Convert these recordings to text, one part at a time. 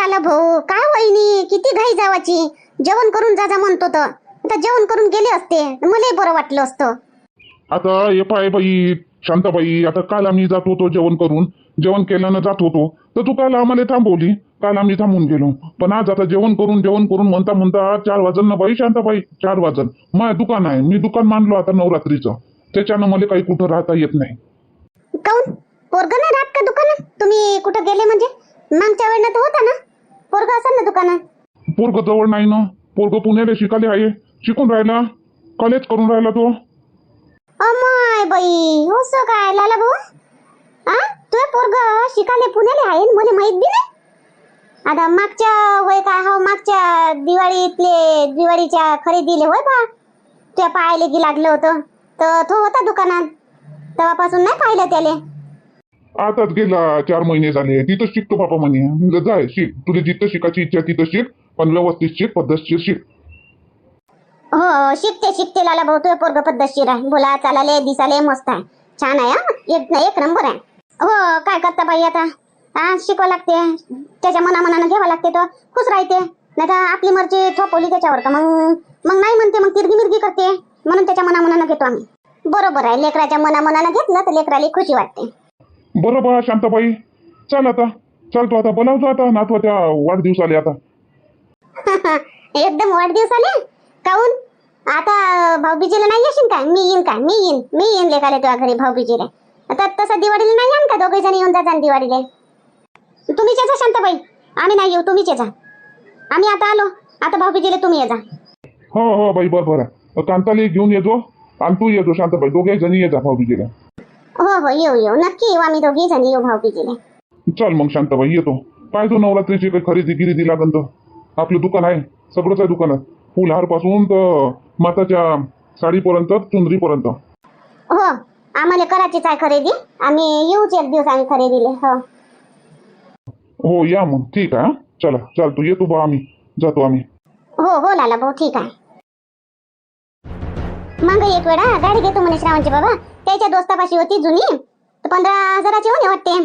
लाला भाऊ? काय वहिनी? किती घाई जावाची? जेवण करून जा जा म्हणतो तर आता जेवण करून गेले असते. मलाही बरं वाटलं असतं. आता हे पाय बाई शांताबाई आता काल आम्ही जात होतो जेवण करून. जेवण केल्यानं जात होतो. तर तू काल आम्हाला थांबवली. काल आम्ही थांबून गेलो. पण आज आता जेवण करून जेवण करून म्हणता म्हणता चार वाजन ना बाई शांताबाई? चार वाजन. माझं दुकान आहे. मी दुकान मानलो आता नवरात्रीचं. त्याच्यानं मला काही कुठं राहता येत नाही. काऊन? पोरग नाही राहत का दुकानात? तुम्ही कुठं गेले म्हणजे? मागच्या वेळेला होता ना? पोरग असेल ना दुकानात? पोरग जवळ नाही ना. पोरग पुण्याला शिकाले आहे. शिकून राहिला. कॉलेज करून राहिला तो. अमाय बाई असं काय? लाला भाऊ? आ? तुझे पोरग शिकाले पुण्याले आहे न मला माहीत बी नाही? आता मागच्या होय काय हो मागच्या दिवाळीतले दिवाळीच्या खरेदीले होय बा. त्या पायाले की लागलं होतं. तर तो होता दुकानात. तेव्हापासून नाही पाहिलं त्याले. आताच गेला चार महिने झाले. तिथं शिकतो बाबा म्हणे. म्हणलं, जाय शिक. तुला जिथं शिकायची इच्छा तिथं शिक. पण व्यवस्थित शिक पद्धतशीर शिक. हो शिकते शिकते लाला भाऊ. तुझे पोरग पद्धतशीर आहे. बोला चालाले दिसाले मस्त आहे. छान आहे हा? एक एक नंबर आहे. हो काय करता बाई आता? हा शिकवा लागते. त्याच्या मनामनानं घ्यावं लागते तो. खुश राहते. नाही तर आपली मर्जी थोपवली त्याच्यावर का मग? मग नाही म्हणते मग तिरगी मिरगी करते. म्हणून त्याच्या मनामनानं घेतो आम्ही. बरोबर आहे. लेकराच्या मनामनानं घेतलं तर लेकराला खुशी वाटते. बरं बा शांताबाई. चल आता. चल तू आता बोलावतो आता. नातवाच्या वाढदिवसाले आता. एकदम वाढदिवस आले काऊन? आता भाऊबीजेला नाही येशील काय मी येईन काय मी येईन. मी येईन लेखाले तुझ्या घरी भाऊबीजेला. आता तसं दिवाळीला नाही येईन का? दोघे जण येऊन जा दिवाळीला. तुम्हीच येजा शांताबाई. आम्ही नाही येऊ. तुम्हीच येजा आम्ही आता आलो. आता भाऊबीजेला तुम्ही येजा हो हो बाई. बरं बरं. कांताले घेऊन येतो आणि तू येतो शांताबाई. दोघे जणी ये जा भाऊबीजेला. हो हो येऊ येऊ. नक्की येऊ. आम्ही दोघी जण येऊ भाऊबीजेला. चल मग शांताबाई येतो. काय तू नवरात्रीची काही खरेदी गिरेदी लागन तर? आपलं दुकान आहे. सगळंच आहे दुकानात फुलहारपासून तर माताच्या साडीपर्यंत चुंदरीपर्यंत हो आम्हाला करायचीच आहे खरेदी. आम्ही येऊच एक दिवस आम्ही खरेदीले. हो. हो या मग. ठीक आहे हं? चला चल तू येतो बा आम्ही. जातो आम्ही. हो हो लाला भाऊ. ठीक आहे. मग एक वेळा गाडी घेतो म्हणे श्रावणचे बाबा. त्याच्या दोस्तापाशी होती जुनी. तर पंधरा हजाराची होणे वाटते.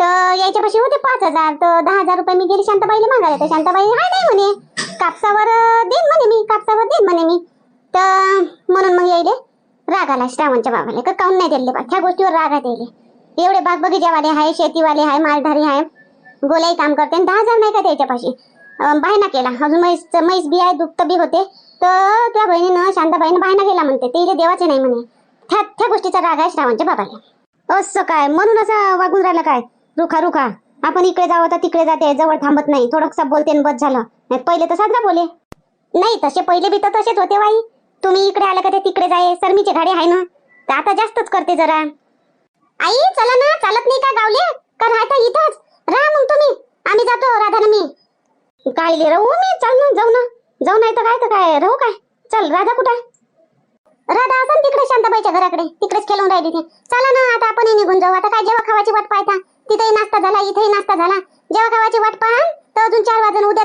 तर याच्यापाशी होते पाच हजार. तर दहा हजार रुपये मी गेली शांताबाईला मागायला. तर शांताबाई हा नाही म्हणे कापसावर देईन म्हणे मी कापसावर देईन म्हणे मी. तर म्हणून मग यायले राग आला श्रावणच्या बाबाला का काऊन नाही दिले बा? त्या गोष्टीवर राग आहे दिले एवढे बाग बगीचावाले आहे शेतीवाले आहे मालधारी आहे गोलाई काम करते आणि दहा हजार नाही का त्याच्यापाशी? अं, बायना केला. अजून म्हैस म्हैस बी आहे दुप्त बी होते. तर त्या बहिणीनं शांताबाईनं बायना केला म्हणते. ते देवाचे नाही म्हणे. त्या त्या गोष्टीचा राग आहे श्रावणच्या बाबाला असं काय? म्हणून असं वागून राहिलं काय? रुखा रुखा. आपण इकडे जावं तर तिकडे जाते जवळ थांबत नाही. थोडंसं बोलते बस झालं. नाही पहिले तर साजरा बोले. नाही तसे पहिले बी तर तसेच होते बाई तुम्ही इकडे आलं का ते तिकडे जाय? सरमीचे घाडे आहे ना? तर आता जास्तच करते जरा. आई चला ना. चालत नाही का गावले? का राहता इथंच. राहा मग तुम्ही. आम्ही जातो राधा ना मी. काय राहू मी चल ना जाऊ ना. जाऊ नाही तर काय तर काय? राहू काय? चल राधा कुठं राधा असं तिकडे शांताबाईच्या घराकडे. तिकडेच खेळून राहिली ती. चला ना आता आपण निघून जाऊ. आता काय जेव्हा खावाची वाट पाहता? तिथेही नाश्ता झाला इथेही नाश्ता झाला. जेव्हा खावाची वाट पाहाल तर अजून चार वाजून उद्या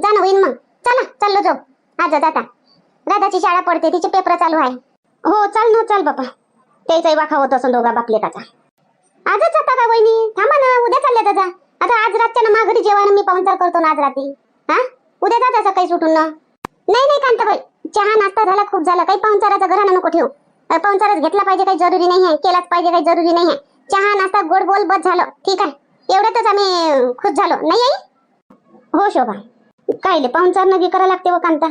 जाणं होईल मग. चला चाललो जाऊ. आज जाता. राधाची शाळा पडते तिचे पेपर चालू आहे. हो चल ना चल बापा. त्याचाही वाखा होत असं दोघा बापलेकाचा. आजच जाता का वहिनी? थांबा ना उद्या चालल्या दादा आता आज रातच्या ना माघरी जेवण मी पाहुणचार करतो ना आज रात्री. हा? उद्या जाता सकाळी सुटून ना? नाही नाही कांताबाई. चहा नाश्ता झाला खूप झाला. काही पाहुणचाराचा घरानं नको ठेवू. पाहुणचाराच घेतला पाहिजे काही जरुरी नाही आहे. केलाच पाहिजे काही जरुरी नाही आहे. चहा नाश्ता गोड बोल बस झालं. ठीक आहे. एवढ्यातच आम्ही खुश झालो. नाही आई? हो शोभा. काय पाहुणचार नगी करा लागते व कांता.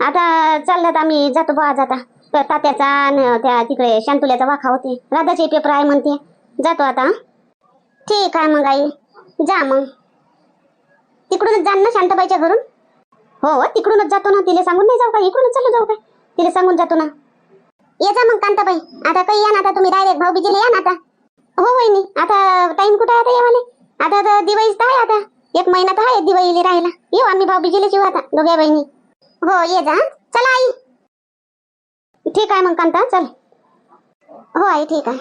आता चालल्यात आम्ही जातो बा आज आता. तर तात्याचा आणि त्या तिकडे शांतुल्याचा वाखा होते. राधाचे पेपर आहे म्हणते. जातो आता ठीक आहे मग आई. जा मग. तिकडूनच जाण ना शांताबाईच्या घरून? हो तिकडूनच जातो ना. तिला सांगून नाही जाऊ का? इकडूनच चालू जाऊ काय तिला सांगून जातो ना. ये जा मग कांताबाई. आता काही या ना आता तुम्ही डायरेक्ट भाऊबीजीला या ना आता. हो वहिनी. आता टाइम कुठे आहे आता येवाले? आता तर दिवाळीच तर आहे आता. एक महिना तर आहे दिवाळीला राहायला. येऊ आम्ही भाऊबीजीला येऊ आता दोघ्या बहिणी. हो ये जा चला आई. ठीक आहे मग कांता. चल. हो आई ठीक आहे.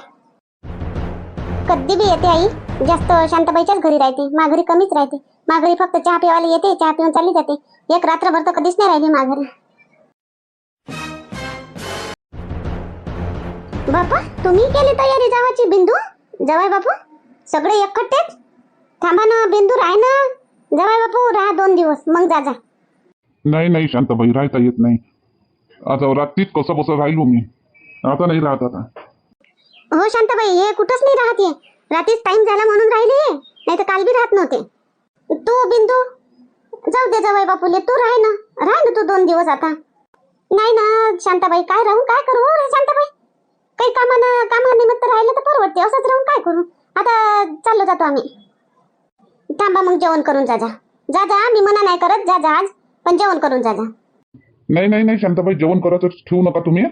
कधी बी येते आई. जास्त शांताबाईच्याच घरी राहते. माघारी कमीच राहते. माघारी फक्त चहा पिवायला येते चहा पिऊन चालली जाते. एक रात्रभर तर कधीच नाही राहिली माघारी. बापा तुम्ही केली तयारी जावाची बिंदू? जवाय बापू सगळे एकखट्टेच थांबा ना बिंदू राह ना. जवाय बापू दोन दिवस मग जा जा. नाही नाही शांताबाई राहता येत नाही. आता रात्रीत कसं बसं राहिलो मी. आता नाही राहत आता. हो शांताबाई हे कुठंच नाही राहत रात्रीच टाइम झाला म्हणून राहिले नाही तर काल बी राहत नव्हते. तू बिंदू जाऊ दे जावई बापूले तू राह ना. राह ना तू दोन दिवस आता. नाही ना शांताबाई काय राहून काय करू? रे शांताबाई. काही कामानं कामानिमित्त राहिलं तर परवडते असंच राहून काय करू? आता चाललो जातो आम्ही. थांबा मग जेवण करून जा जा. जा जा मी मना नाही करत जा जा आज पण जेवण करून जा जा. नाही नाही नाही शांताबाई जेवण करतच ठेवू नका तुम्ही.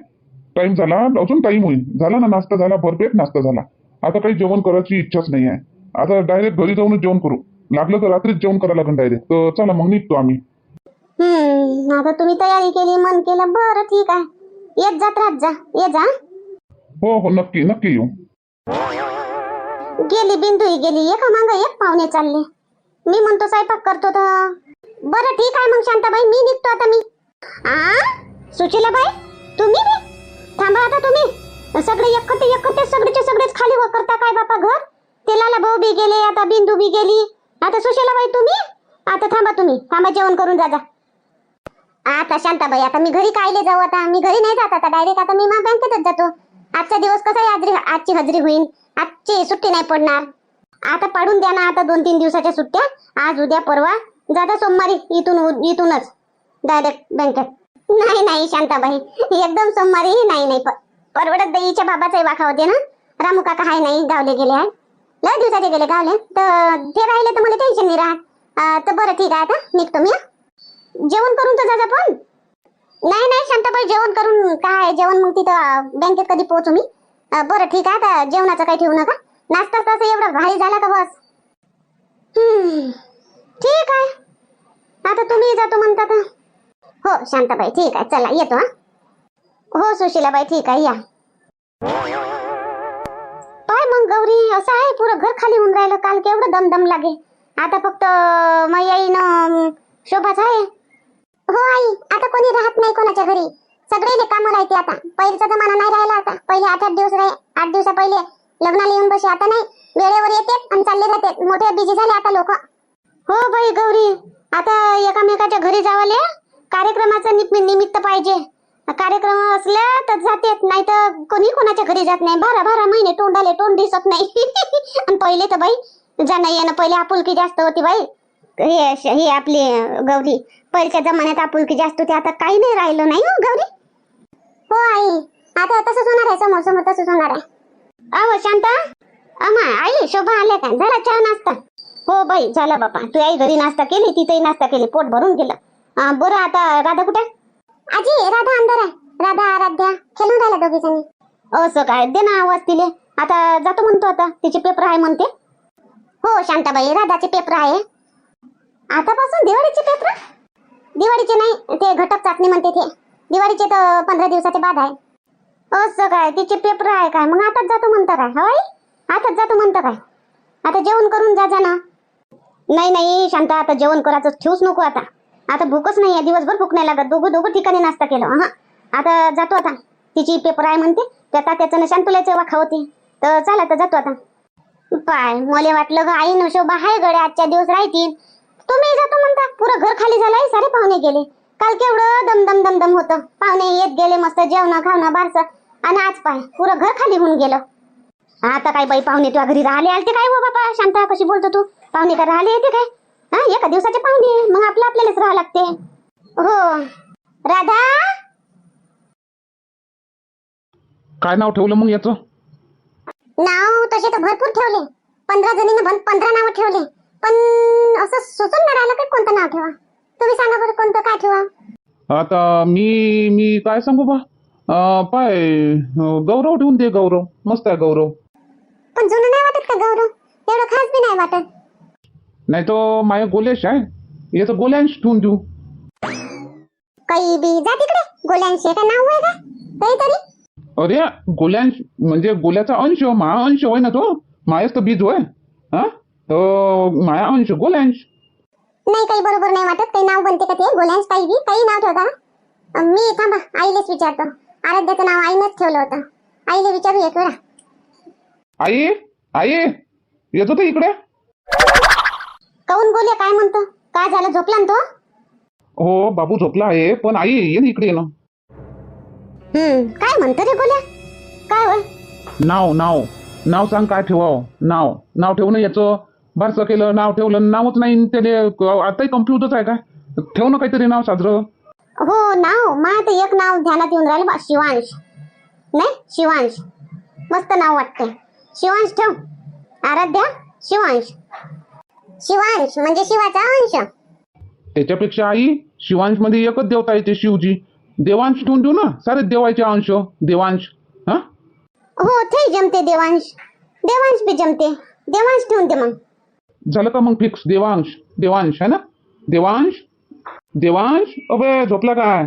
टाइम झाला अजून टाइम होईल. झाला ना नाश्ता झाला भरपेट नाश्ता झाला. आता काही जेवण करायची इच्छाच नाही आहे आता डायरेक्ट घरी जाऊनच जेवण करू. लागलं तर रात्रीच जेवण करायला डायरेक्ट तर चला मग निघतो आम्ही. हम्म आता तुम्ही तयारी केली मन केलं बरं ठीक आहे. येत जात राहत जा. ये जा हो. हो नक्की नक्की येऊ. गेली बिंदूही गेली. एका माग एक पाहुणे चालले. मी म्हणतो स्वयंपाक करतो तर. बरं ठीक आहे मग शांताबाई मी निघतो आता मी. आ? सुशीलाबाई तुम्ही बी? थांबा आता तुम्ही. सगळे एकटे एकटे सगळेचे सगळेच खाली व करता काय बापा घर? ते लाला भाऊ बी गेले आता बिंदू बी गेली. आता सुशीलाबाई तुम्ही? आता थांबा तुम्ही. थांबा जेवण करून जा आता शांताबाई आता मी घरी कायले जाऊ? आता मी घरी नाही जात आता डायरेक्ट आता मी बँकेतच जातो. आजचा दिवस कसा आहे? आजची हजरी होईल आजची सुट्टी नाही पडणार. आता पाडून द्या ना आता दोन तीन दिवसाच्या सुट्ट्या. आज उद्या परवा. जाता सोमवारी इथून इथूनच. डायरेक्ट बँकेत नाही नाही शांताबाई. एकदम सोमवारी. नाही नाही परवडत देईच्या बाबाचाही वाखा होते ना. रामू काका हाय नाही गावले गेले आहे लय दिवसाचे गेले गावले. तर ते राहिले तर मला टेन्शन नाही राहत. तर बरं ठीक आहे आता. निघतो मी जेवण करून तर जा पण. नाही नाही शांताबाई जेवण करून काय जेवण मग तिथं बँकेत कधी पोहोचू मी. बरं ठीक आहे आता. जेवणाचं काही ठेवू नका. नाश्ता तसं एवढा भारी झाला का बस? हम्म, ठीक आहे. आता तुम्ही जातो म्हणता का हो शांताबाई ठीक आहे. चला येतो हा. हो सुशीलाबाई ठीक आहे या. गौरी असं आहे पुरं घर खाली होऊन राहिलं काल केवढं दमदम लागे. आता फक्त मैयाईनं शोभाच आहे. हो आई आता कोणी राहत नाही कोणाच्या घरी. सगळे कामं राहते आता. पहिलेचा जमाना नाही राहिला आता. पहिले आठ आठ दिवस राहे आठ दिवसा पहिले लग्नाला येऊन बसे आता नाही. वेळेवर येते आणि चालले जाते. मोठे बिझी झाले आता लोक. हो बाई गौरी. आता एकामेकाच्या घरी जावाले कार्यक्रमाचं निमित्त पाहिजे. कार्यक्रम असल्या तर जाते नाही तर कोणी कोणाच्या घरी जात नाही. बारा बारा महिने तोंडाले तोंड दिसत नाही. आणि पहिले तर बाई जाणं येणं पहिले आपुलकी जास्त होती बाई. हे हे आपली गौरी. पहिल्याच्या जमान्यात आपुलकी जास्त होती आता काही नाही राहिलं नाही हो गौरी? हो आई. आता तसंच होणार आहे समोर समोर तसंच होणार आहे. अहो शांता. अमा आई शोभा आल्या का? झाला चहा नाश्ता? हो बाई झाला बापा. तू आई घरी नाश्ता केली तिथेही नाश्ता केली पोट भरून गेलं. बरं आता राधा कुठे? आजी राधा अंदर आहे. राधा आराध्या खेळून राहिल्या दोघी जणी असं काय दे ना आवाज तिले. आता जातो म्हणतो आता. तिचे पेपर आहे म्हणते. हो शांताबाई राधाचे पेपर आहे. आतापासून दिवाळीचे पेपर दिवाळीचे नाही ते घटक चाचणी म्हणते ते. दिवाळीचे तर पंधरा दिवसाचे बाद आहे. असं काय तिचे पेपर आहे काय? मग आताच जातो म्हणतं काय? होय? आताच जातो म्हणतं काय? आता जेवण करून जा जा ना. नाही नाही शांता आता जेवण करायचं ठेवूच नको आता. आता भूकच नाही आहे दिवसभर भूक नाही लागत. दोघं दोघं ठिकाणी नाश्ता केलं. हा आता जातो आता. तिची पेपर आहे म्हणते. त्या तात्याचं ना शांतुल्याचं वाखा होती तर चला तर जातो आता. पाय मला वाटलं ग आई न शोभा हाय गड्या आजच्या दिवस राहतील. तुम्ही जातो म्हणता. पुरं घर खाली झालंय सारे पाहुणे गेले. काल केवढं दमदम दमदम होतं. पाहुणे येत गेले मस्त जेवण खावणं बारसं. आणि आज पाय पुरं घर खाली होऊन गेलं. आता काय बाई पाहुणे तुझ्या घरी राहिले आलते काय हो बाबा शांता कशी बोलतो तू? पाहुणे का राहिले येते काय? हा एका दिवसाचे पाहुणे. मग आपलं आपल्यालाच राहावं लागते. हो. राधा? काय नाव ठेवलं मग याचं? नाव तसे तर भरपूर ठेवले. पंधरा जणीनं भन- पंधरा नावं ठेवले. पण असं सुचून नाही राहिलं की कोणतं नाव ठेवा? तुम्ही सांगा बरं कोणतं काय ठेवा? आता मी मी काय सांगू बा? अं, पाय अं, गौरव ठेवून दे गौरव. मस्त आहे गौरव. पण जुनं नाही वाटत का गौरव? एवढं खास बी नाही वाटत. नाही तो माया गोलेश आहे. याचं गोल्यांश ठेवून देऊ. काही बी जा तिकडे. गोल्यांशी काय नाव आहे का? काहीतरी? अरे गोल्यांश म्हणजे गोल्याचा अंश मा अंश होय ना तो? मायाच तर बीज होय. हा? तो माया अंश गोल्यांश. नाही काही बरोबर नाही वाटत. काही नाव बनते का ते? गोल्यांश काही बी? काही नाव ठेवता अं, मी थांबा आईलेच विचारतो. आराध्याचं नाव आईनंच ठेवलं होतं. आईले विचारू एक वेळा. आई आई येतो तर इकडे? काऊन बोले काय म्हणतो? काय झालं? झोपला ना तो? हो बाबू झोपला आहे पण आई ये ना इकडे ये ना. हम्म काय म्हणतो रे गोल्या काय होय? नाव नाव. नाव सांग काय ठेवावं? नाव. नाव ठेवणं याचं. बारसं केलं नाव ठेवलं नावच नाही त्याले आताही कम्प्युटरच आहे काय? ठेव ना काहीतरी नाव साजरं हो नाव. मा ते एक नाव ध्यानात येऊन राहिलं बा शिवांश. नाही शिवांश. मस्त नाव वाटतंय. शिवांश ठेव. आराध्या शिवांश. शिवांश म्हणजे शिवाचा अंश. त्याच्यापेक्षा आई शिवांशमध्ये एकच देवता येते शिवजी. देवांश ठेवून देऊ ना सारे देवायचे अंश देवांश. हा? हो ते जमते देवांश. देवांश बी जमते. देवांश ठेवून दे मग. झालं का मग फिक्स देवांश देवांश है ना? देवांश देवांश? अबे झोपला काय?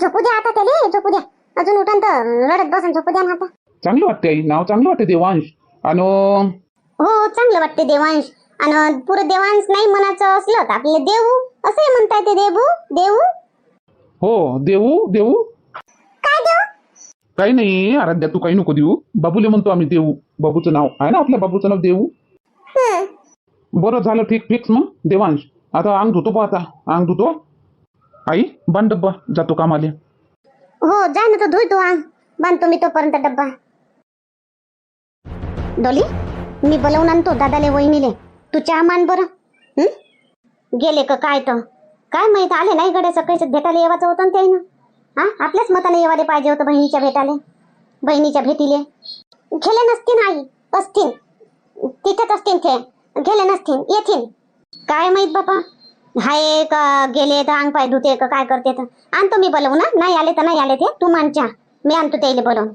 झोपू द्या आता त्याले झोपू द्या अजून उठून तर रडत बसून झोपू द्या ना आता. चांगलं वाटते आई नाव चांगलं वाटते देवांश. आणि हो चांगलं वाटते देवांश. आणि पुरं देवांश नाही म्हणायचं असलं तर आपल्याला देऊ असंही म्हणता येते देवू देऊ हो देऊ देऊ काय देऊ काही नाही आराध्या तू काही नको देऊ. बाबूले म्हणतो आम्ही देऊ बाबूचं नाव आहे ना आपल्या बाबूचं नाव देऊ हं. बरं झालं ठीक फिक्स मग. देवांश. आता अंग धुतो पहा आता. अंग धुतो. आई बांध डब्बा. जातो कामाले. हो जा ना तो धुई तू अंग. बांधतो मी तोपर्यंत डब्बा. डोली मी बोलवून आणतो दादाले वहिनीले. तू चहा मान बरं. हं? गेले का काय तर? काय माहीत आले नाही गड्या सकाळी भेटायला येवाचं होतं ना त्याईनं. हा? आपल्याच मताने येवाले पाहिजे होतं बहिणीच्या भेटाले बहिणीच्या भेटीले. गेले नसतील आई असतील. तिथेच असतील ते. गेले नसतील येतील. काय माहीत बापा? हाय का गेले तर अंग पाय धुते का काय करते तर? आणतो मी बोलवू ना नाही आले तर नाही आले ते. तू मान चहा. मी आणतो त्याला बोलवून.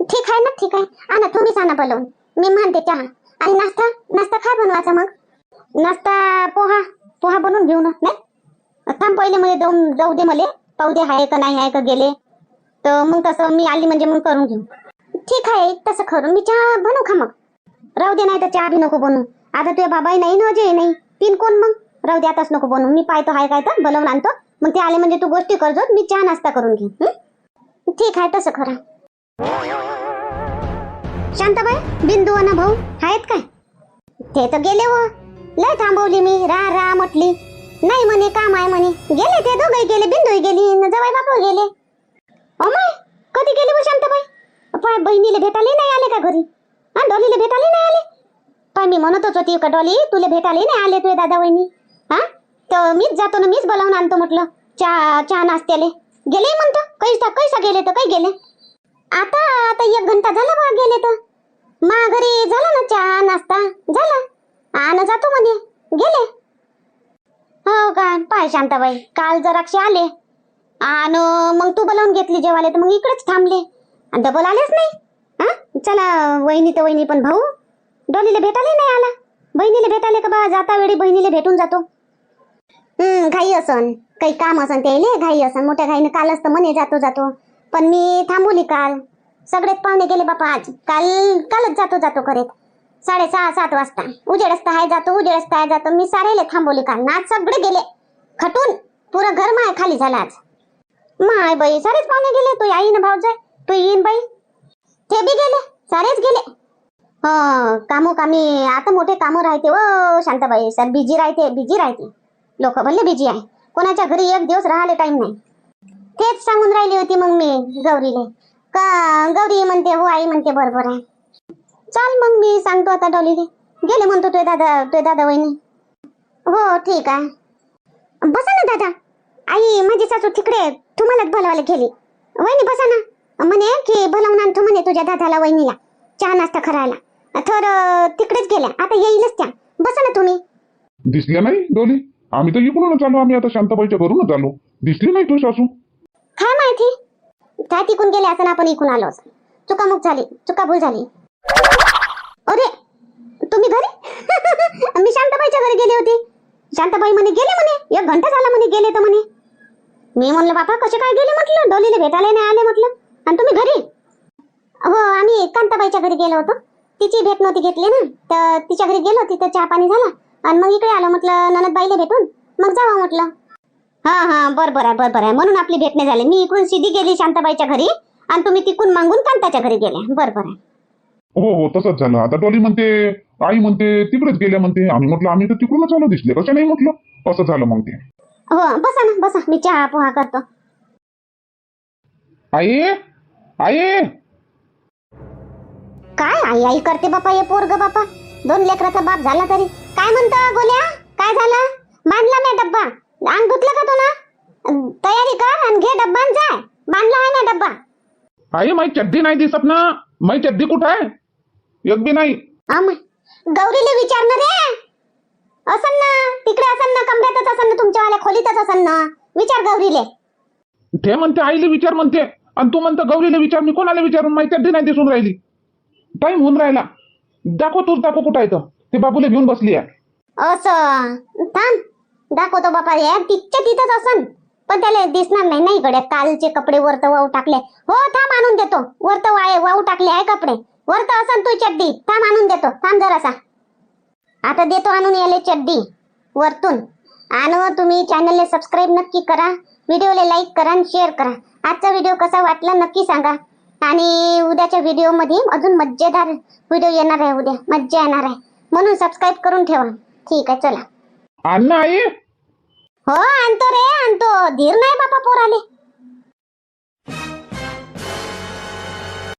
ठीक आहे ना ठीक आहे. आणा तुम्हीच आणा बोलवून. मी मानते चहा. आणि नाश्ता? नाश्ता काय बनवायचा मग. नाश्ता पोहा पोहा बनवून घेऊ ना नाही? थांब पहिले मला जाऊन जाऊ दे मला. पाहू दे आहे का नाही आहे का गेले. तर मग तसं मी आली म्हणजे मग करून घेऊ. ठीक आहे तसं करून. मी चहा बनवू का मग? राहू दे नाही तर चहा बी नको बनवू. आता तुझ्या बाबाही नाही ना अजय नाही. पिन कोण मग? राहू दे आताच नको बनवू. मी पाहतो हाय काय तर बनवून आणतो. मग ते आले म्हणजे तू गोष्टी करजो मी चहा नाश्ता करून घे ठीक आहे तसं खरं शांताबाई बिंदू आणि भाऊ आहेत काय? ते तर गेले व लय थांबवली मी. रा रा म्हटली. नाही म्हणे काम आहे म्हणे. गेले ते दोघे गेले बिंदू गेली जवाई बापू गेले. अमाय कधी गेले व शांताबाई? पाय बहिणीला भेटायला नाही आले का घरी? हा डॉलीला भेटायला नाही आले? पाय मी म्हणतच होती का डॉली तुला भेटायला नाही आले तुझे दादा वहिनी हा? तर मीच जातो ना मीच बोलावून आणतो म्हटलं. चहा चहा नाश्त्याले. गेले म्हणतो कैसा कैसा गेले तर? काही गेले? आता आता एक घंटा झाला बा गेले तर. मा घरी झाला ना चहा नाश्ता? झाला. आण जातो म्हणे. गेले. हो का? पाय शांताबाई काल जराक्षे आले. आणि मग तू बोलावून घेतली जेवाले तर मग इकडेच थांबले. आणि डबल आलेच नाही. हा? चला वहिनी तर वहिनी पण भाऊ डोलीला भेटायला नाही आला. बहिणीला भेटायला का बा? जाता वेळी बहिणीला भेटून जातो. हम्म घाई असन. काही काम असन त्याले घाई असन. मोठ्या घाईनं कालच तर म्हणे जातो जातो. पण मी थांबवली काल. सगळेच पाहुणे गेले बापा आज. काल कालच जातो जातो करीत साडेसहा सात वाजता. उजेड असता हाय जातो उजेड असता हाय जातो. मी सारेले थांबवले काल ना सगळे गेले. खटून पुरं घर माय खाली झालं आज. माय बाई सारेच पाहुणे गेले. तू आई ना भाऊ तू येईन बाई. ते बी गेले सारेच गेले. हो कामो कामी आता मोठे कामं राहते. व शांताबाई सर बिजी राहते बिजी राहते. लोक भले बिजी आहे. कोणाच्या घरी एक दिवस राहिले टाइम नाही. तेच सांगून राहिली होती मग मी गौरीले. का गौरी म्हणते हो आई म्हणते बरोबर आहे. चाल मग मी सांगतो आता डॉलीले. गेले म्हणतो तुझे दादा तुझे दादा वहिनी. हो ठीक आहे. बसा ना दादा. आई माझी सासू तिकडे तुम्हालाच बोलावायला गेली. वहिनी बसा ना. म्हणे की बोलावून आणतो म्हणे तुझ्या दादाला वहिनीला. चहा नाश्ता करायला. तर अं, तिकडेच गेल्या. आता येईलच त्या. बसा ना तुम्ही. दिसल्या नाही डोली? आम्ही तर इकडूनच आलो. आम्ही आता शांताबाईच्या घरूनच आलो. दिसली नाही तू सासू? काय माहिती? काय तिकून गेले असं आपण इकून आलो चुकामुक झाली. चुकाभूल झाली अरे तुम्ही घरी मी शांताबाईच्या घरी गेली होती. शांताबाई म्हणे गेले म्हणे? एक घंटा झाला म्हणे गेले तर म्हणे. मी म्हणलं बापा कसे काय गेले? म्हटलं डोलीला भेटायला नाही आले म्हटलं. आणि तुम्ही घरी? हो आम्ही कांताबाईच्या घरी गेलो होतो. तिची भेट नव्हती घेतली ना. तर तिच्या घरी गेलो तिथं चहा पाणी झाला. आणि मग इकडे आलो म्हटलं ननदबाईला भेटून. मग जावा म्हटलं. हा हा बरोबर आहे बरोबर आहे म्हणून आपली भेट नाही झाली. मी इकडून सिधी गेली शांताबाईच्या घरी. आणि तुम्ही तिकून मागून कांताच्या घरी गेल्या. बरोबर आहे हो हो तसंच झालं. आता डोली म्हणते आई म्हणते तिकडेच गेल्या म्हणते. आम्ही म्हटलं आम्ही तर तिकडूनच आलो दिसले. कसं नाही म्हटलं असं झालं मग ते. हो बसा ना बसा. मी चहा पोहा करतो. आई आई. काय आई आई करते बापा हे पोरग बापा? दोन लेकराचा बाप झाला तरी. काय म्हणतो गोल्या? काय झालं? बांधला मी डब्बा. अंग धुतलं का तू ना तयारी कर आणि घे डब्बा आणि जाय. बांधला आहे ना डब्बा. आई माझी चड्डी नाही दिसत ना. माझी चड्डी कुठं आहे? एक बी नाही. आम गौरीले विचारणार रे असन ना तिकडे असन ना कमऱ्यातच असन ना तुमच्यावाल्या खोलीतच असन ना. विचार गौरीले. ते म्हणते आईले विचार म्हणते. आणि तू म्हणतो गौरीला विचार मी कोणाला विचारून माझी चड्डी नाही दिसून राहिली. टाइम होऊन राहिला. दाखव तूच दाखव कुठं आहे तर ते बाबूला घेऊन बसली आहे. असं. थांब. दाखवतो बापा या तिथच्या तिथंच असन. पण त्याला दिसणार नाही नाही गड्या कालचे कपडे वरत वाहू टाकले. हो थांब आणून देतो. वरत वाळे वाहू टाकले आहे कपडे. वरत असन तू चड्डी. थांब आणून देतो. थांब जरासा. आता देतो आणून याले चड्डी वरतून. आणि तुम्ही चॅनलला सबस्क्राईब नक्की करा. व्हिडिओला लाईक करा आणि शेअर करा. आजचा व्हिडिओ कसा वाटला नक्की सांगा. आणि उद्याच्या व्हिडिओमध्ये अजून मज्जेदार व्हिडिओ येणार आहे उद्या. मज्जा येणार आहे. म्हणून सबस्क्राईब करून ठेवा. ठीक आहे चला. आई. हो आणतो रे आणतो. धीर नाही बापा पोराले.